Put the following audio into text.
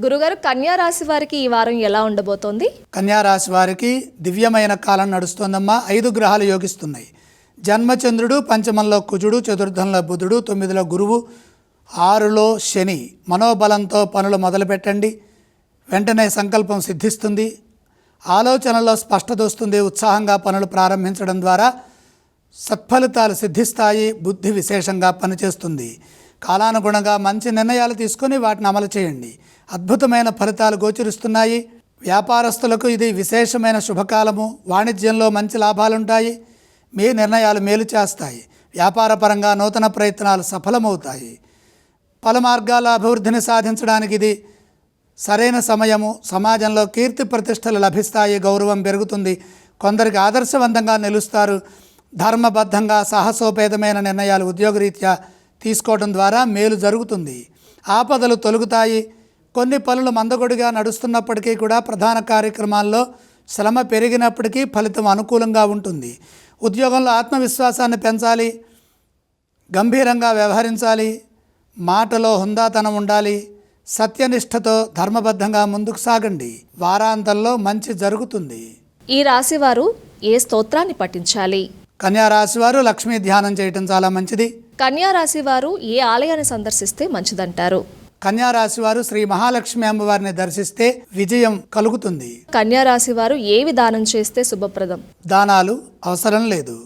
గురుగారు కన్యా రాశి వారికి ఈ వారం ఎలా ఉండబోతోంది? కన్యారాశి వారికి దివ్యమైన కాలం నడుస్తోందమ్మా. ఐదు గ్రహాలు యోగిస్తున్నాయి. జన్మచంద్రుడు పంచమంలో కుజుడు చతుర్థంలో బుధుడు తొమ్మిదిలో గురువు ఆరులో శని. మనోబలంతో పనులు మొదలుపెట్టండి. వెంటనే సంకల్పం సిద్ధిస్తుంది. ఆలోచనలో స్పష్టత వస్తుంది. ఉత్సాహంగా పనులు ప్రారంభించడం ద్వారా సత్ఫలితాలు సిద్ధిస్తాయి. బుద్ధి విశేషంగా పనిచేస్తుంది. కాలానుగుణంగా మంచి నిర్ణయాలు తీసుకొని వాటిని అమలు చేయండి. అద్భుతమైన ఫలితాలు గోచరిస్తున్నాయి. వ్యాపారస్తులకు ఇది విశేషమైన శుభకాలము. వాణిజ్యంలో మంచి లాభాలుంటాయి. మీ నిర్ణయాలు మేలు చేస్తాయి. వ్యాపారపరంగా నూతన ప్రయత్నాలు సఫలమవుతాయి. పలు మార్గాల అభివృద్ధిని సాధించడానికి ఇది సరైన సమయము. సమాజంలో కీర్తి ప్రతిష్టలు లభిస్తాయి. గౌరవం పెరుగుతుంది. కొందరికి ఆదర్శవంతంగా నిలుస్తారు. ధర్మబద్ధంగా సాహసోపేతమైన నిర్ణయాలు ఉద్యోగరీత్యా తీసుకోవడం ద్వారా మేలు జరుగుతుంది. ఆపదలు తొలుగుతాయి. కొన్ని పనులు మందకొడిగా నడుస్తున్నప్పటికీ కూడా ప్రధాన కార్యక్రమాల్లో శ్రమ పెరిగినప్పటికీ ఫలితం అనుకూలంగా ఉంటుంది. ఉద్యోగంలో ఆత్మవిశ్వాసాన్ని పెంచాలి గంభీరంగా వ్యవహరించాలి మాటలో హుందాతనం ఉండాలి సత్యనిష్టతో ధర్మబద్ధంగా ముందుకు సాగండి. వారాంతంలో మంచి జరుగుతుంది. ఈ రాశి వారు ఏ స్తోత్రాన్ని పఠించాలి? కన్యా రాశి వారు లక్ష్మీ ధ్యానం చేయటం చాలా మంచిది. కన్యా రాశి వారు ఏ ఆలయాన్ని సందర్శిస్తే మంచిదంటారు? కన్యా రాశి వారు శ్రీ మహాలక్ష్మి అమ్మవారిని దర్శిస్తే విజయం కలుగుతుంది. కన్యా రాశి వారు ఏ విధానం చేస్తే శుభప్రదం? దానాలు అవసరం లేదు.